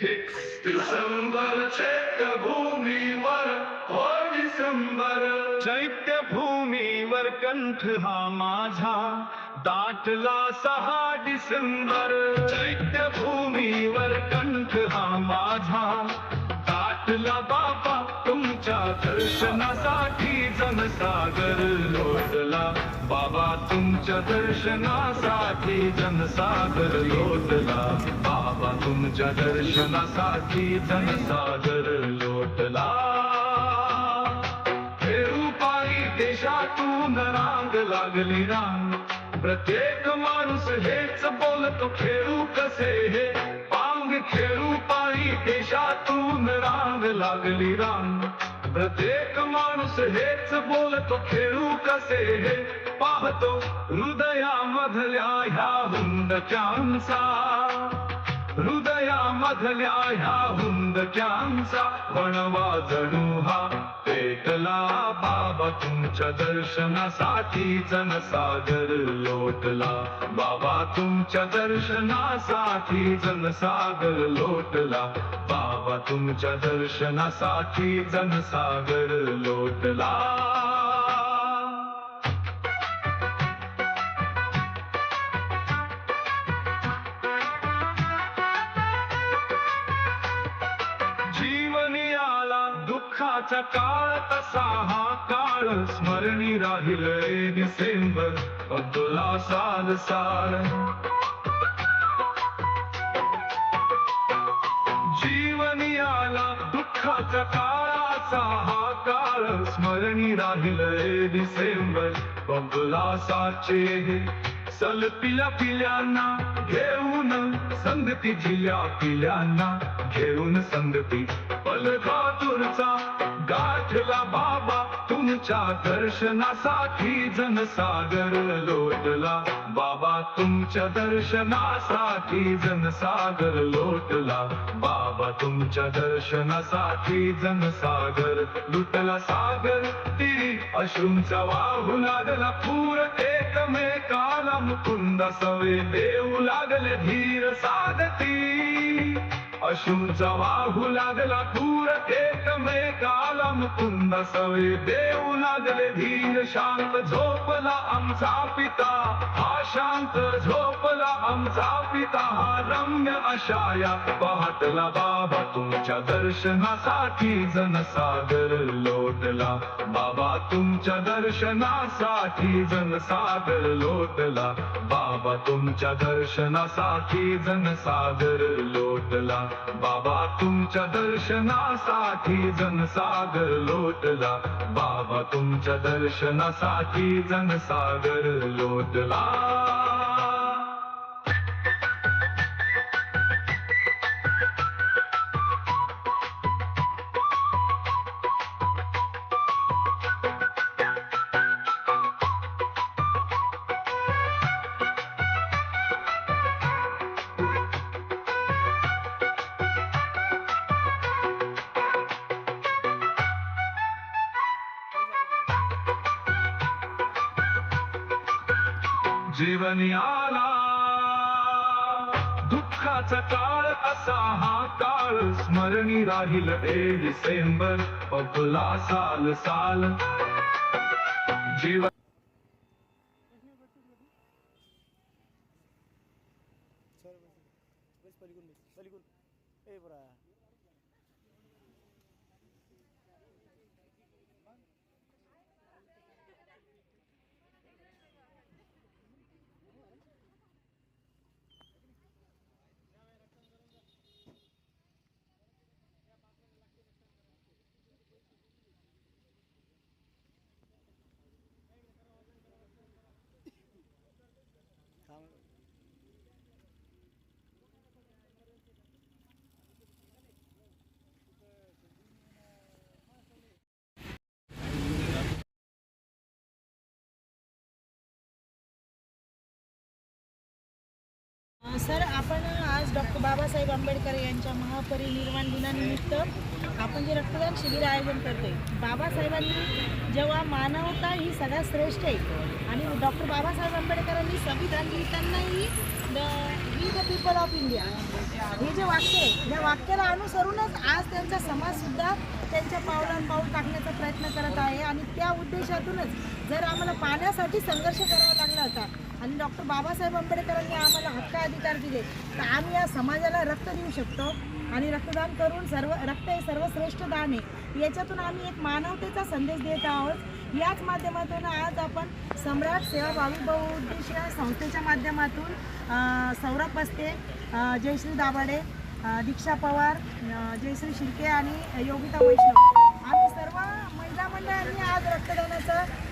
डिसेंबर चैत्यभूमीवर हो डिसेंबर चैत्यभूमीवर कंठ हा माझा दाटला सहा डिसेंबर. चैत्यभूमीवर कंठ हा माझा दाटला बाबा तुमच्या दर्शनासाठी जनसागर लोटला. बाबा तुमच्या दर्शनासाठी जनसागर लोटला. तुमच्या दर्शनासाठी धनसागर लोटला. रूपाई देशातून रांग लागली रांग. प्रत्येक माणूस हेच बोलतो खेळू कसे हे? पांग खेळू पायी देशातून रांग लागली रांग. प्रत्येक माणूस हेच बोलतो खेळू कसे हे? पाहतो हृदयामधल्या ह्या हुंदक्यांचा हृदयामधल्या ह्या हुंदक्यांचा वणवा जणू हा पेटला बाबा तुमच्या दर्शनासाठी जनसागर लोटला. बाबा तुमच्या दर्शनासाठी जनसागर लोटला. बाबा तुमच्या दर्शनासाठी जनसागर लोटला. दुःखाचा काळ तसा हा काळ स्मरणी राहील डिसेंबर. अब्दुल्ला साल साल जीवनी आला दुःखाचा काळाचा हा काळ स्मरणी राहील डिसेंबर. बबला साचे सलपिल्या पिल्यांना घेऊन संगती झिल्या पिल्यांना घेऊन संगती पलघातूरचा गाठला बाबा तुमच्या दर्शनासाठी जनसागर लोटला. बाबा तुमच्या दर्शनासाठी जनसागर लोटला. बाबा तुमच्या दर्शनासाठी जनसागर लुटला सागर. तिरी अश्रूंचा वाहू लागला पूर एकमेकाला. मुकुंद सवे देऊ लागले धीर साधती अश्रूंचा वाहू लागला पूर एकमेकाला मुकुंद सवे. देऊ लागले धीर शांत झोपला आमचा पिता. हा शांत झोपला आमचा पिता. हा रम्य अशाया पहाटला बाबा. तुमच्या दर्शनासाठी जनसागर लोटला. बाबा तुमच्या दर्शनासाठी जनसागर लोटला. बाबा तुमच्या दर्शनासाठी जनसागर लोटला. बाबा तुमच्या दर्शनासाठी जनसागर लोटला. बाबा तुमच्या दर्शनासाठी जनसागर लोटला. जीवनी आला. दुःखाचा काळ असा हा काळ. स्मरणी राहील ए डिसेंबर पगला साल साल. जीवन सर बस पलीकडून पलीकडून. ए बरा सर आपण आज डॉक्टर बाबासाहेब आंबेडकर यांच्या महापरिनिर्वाण दिनानिमित्त आपण जे रक्तदान शिबिर आयोजन करतोय बाबासाहेबांनी जेव्हा मानवता ही सगळ्यात श्रेष्ठ आहे आणि डॉक्टर बाबासाहेब आंबेडकरांनी संविधान लिहितानाही we the people of India हे जे वाक्य आहे या वाक्याला अनुसरूनच आज त्यांचा समाजसुद्धा त्यांच्या पावलां पाऊल टाकण्याचा प्रयत्न करत आहे आणि त्या उद्देशातूनच जर आम्हाला पाण्यासाठी संघर्ष करावा लागला होता आणि डॉक्टर बाबासाहेब आंबेडकरांनी आम्हाला हक्क अधिकार दिले तर आम्ही या समाजाला रक्त देऊ शकतो आणि रक्तदान करून सर्व रक्त हे सर्वश्रेष्ठ दान आहे. याच्यातून आम्ही एक मानवतेचा संदेश देत आहोत. याच माध्यमातून आज आपण सम्राट सेवा भावी या संस्थेच्या माध्यमातून सौरभ बस्ते जयश्री दाभाडे दीक्षा पवार जयश्री शिर्के आणि योगिता वैष्णव आम्ही सर्व महिला मंडळांनी आज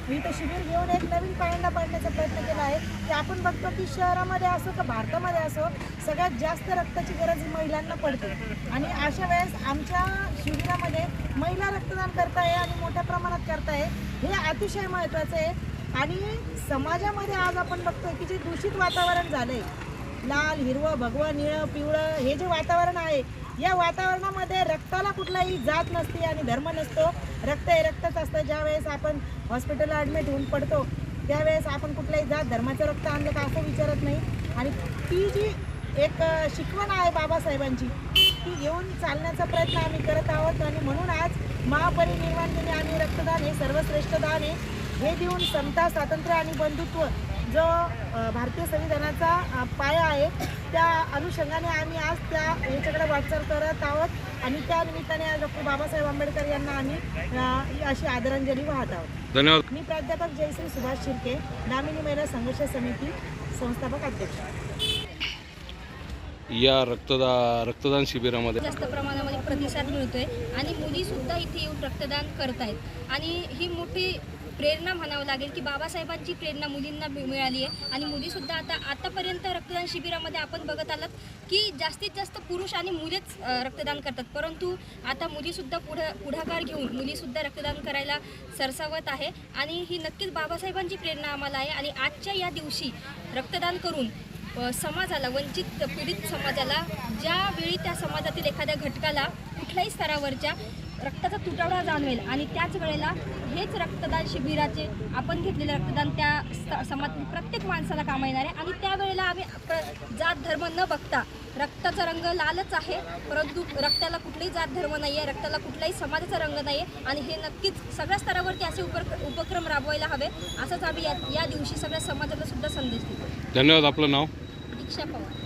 मी इथं शिबिर घेऊन एक नवीन पायंडा पाडण्याचा प्रयत्न केला आहे. की आपण बघतो की शहरामध्ये असो का भारतामध्ये असो सगळ्यात जास्त रक्ताची गरज ही महिलांना पडते. आणि अशा वेळेस आमच्या शिबिरामध्ये महिला रक्तदान करताय आणि मोठ्या प्रमाणात करताय हे अतिशय महत्त्वाचं आहे. आणि समाजामध्ये आज आपण बघतोय की जे दूषित वातावरण झालंय लाल हिरवं भगवं निळं पिवळं हे जे वातावरण आहे या वातावरणामध्ये रक्ताला कुठलाही जात नसते आणि धर्म नसतो. रक्त हे रक्तच असतं. ज्यावेळेस आपण हॉस्पिटलला ॲडमिट होऊन पडतो त्यावेळेस आपण कुठल्याही जात धर्माचं रक्त आणलं का असं विचारत नाही. आणि ती जी एक शिकवण आहे बाबासाहेबांची ती घेऊन चालण्याचा प्रयत्न आम्ही करत आहोत. आणि म्हणून आज महापरिनिर्वाण दिने आम्ही रक्तदान हे सर्वश्रेष्ठ दान आहे. हे देऊन समता स्वातंत्र्य आणि बंधुत्व जो भारतीय संविधानाचा पाया आहे त्या अनुषंगाने आम्ही आज त्या याच्याकडे वाटचाल करत आहोत. आणि त्या निमित्ताने आज डॉक्टर बाबासाहेब आंबेडकर यांना आम्ही अशी आदरांजली वाहत आहोत. धन्यवाद. मी प्राध्यापक जयश्री सुभाष शिर्के दामिनी महिला संघर्ष समिती संस्थापक अध्यक्ष. या रक्तदा रक्तदान शिबिरामध्ये जास्त प्रमाणामध्ये प्रतिसाद मिळतोय. आणि मुलीसुद्धा इथे येऊन रक्तदान करत आहेत आणि ही मोठी प्रेरणा म्हणावं लागेल की बाबासाहेबांची प्रेरणा मुलींना मिळाली आहे. आणि मुलीसुद्धा आता आतापर्यंत रक्तदान शिबिरामध्ये आपण बघत आलात की जास्तीत जास्त पुरुष आणि मुलेच रक्तदान करतात. परंतु आता मुलीसुद्धा पुढं पुढाकार घेऊन मुलीसुद्धा रक्तदान करायला सरसावत आहे. आणि ही नक्कीच बाबासाहेबांची प्रेरणा आम्हाला आहे. आणि आजच्या या दिवशी रक्तदान करून समाजाला वंचित पीडित समाजाला ज्यावेळी त्या समाज एखाद्या घटकाला कुठल्याही स्तरावरच्या रक्ताचा तुटवडा जाणवेल. आणि त्याच वेळेला हेच रक्तदान शिबिराचे आपण घेतलेले रक्तदान त्या समाजातील प्रत्येक माणसाला कामा येणार आहे. आणि त्यावेळेला आम्ही जात धर्म न बघता रक्ताचा रंग लालच आहे परंतु रक्ताला कुठलाही जात धर्म नाही आहे रक्ताला कुठलाही समाजाचा रंग नाही आहे आणि हे नक्कीच सगळ्या स्तरावरती असे उपर उपक्रम राबवायला हवे असंच आम्ही या या दिवशी सगळ्या समाजाला सुद्धा संदेश देतो. धन्यवाद. आपलं नाव? दीक्षा पवार.